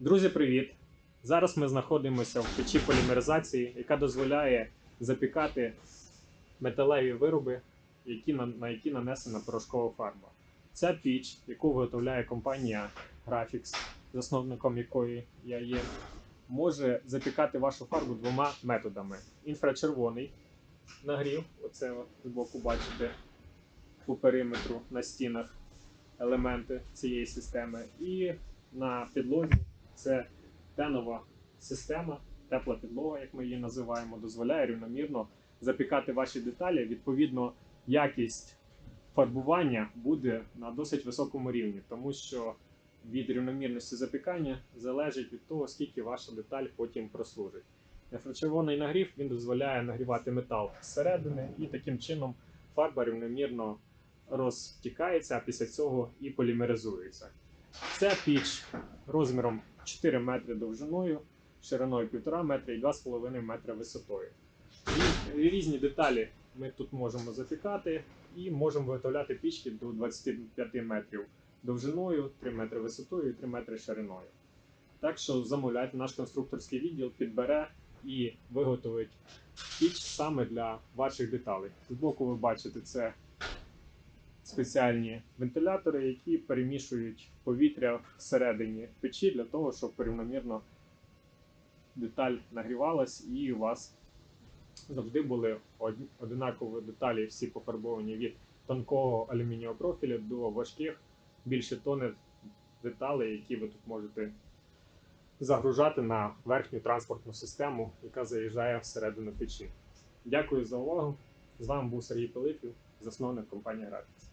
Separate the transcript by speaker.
Speaker 1: Друзі, привіт! Зараз ми знаходимося в печі полімеризації, яка дозволяє запікати металеві вироби, які на, які нанесена порошкова фарба. Ця піч, яку виготовляє компанія Graphics, засновником якої я є, може запікати вашу фарбу двома методами: інфрачервоний нагрів, оце от збоку бачите по периметру на стінах елементи цієї системи, і на підлозі це тенова система, тепла підлога, як ми її називаємо, дозволяє рівномірно запікати ваші деталі. Відповідно, якість фарбування буде на досить високому рівні, тому що від рівномірності запікання залежить від того, скільки ваша деталь потім прослужить. Інфрачервоний нагрів він дозволяє нагрівати метал зсередини, і таким чином фарба рівномірно розтікається, а після цього і полімеризується. Це піч розміром 4 метри довжиною, шириною 1,5 метра і 2,5 метра висотою. І різні деталі ми тут можемо запікати і можемо виготовляти пічки до 25 метрів довжиною, 3 метри висотою і 3 метри шириною. Так що замовляйте, наш конструкторський відділ підбере і виготовить піч саме для ваших деталей. Збоку ви бачите це спеціальні вентилятори, які перемішують повітря всередині печі для того, щоб рівномірно деталь нагрівалась і у вас завжди були од- одинакові деталі, всі пофарбовані від тонкого алюмінієвого профіля до важких, більше тони деталей, які ви тут можете загружати на верхню транспортну систему, яка заїжджає всередину печі. Дякую за увагу. З вами був Сергій Пилипів, засновник компанії Graphics.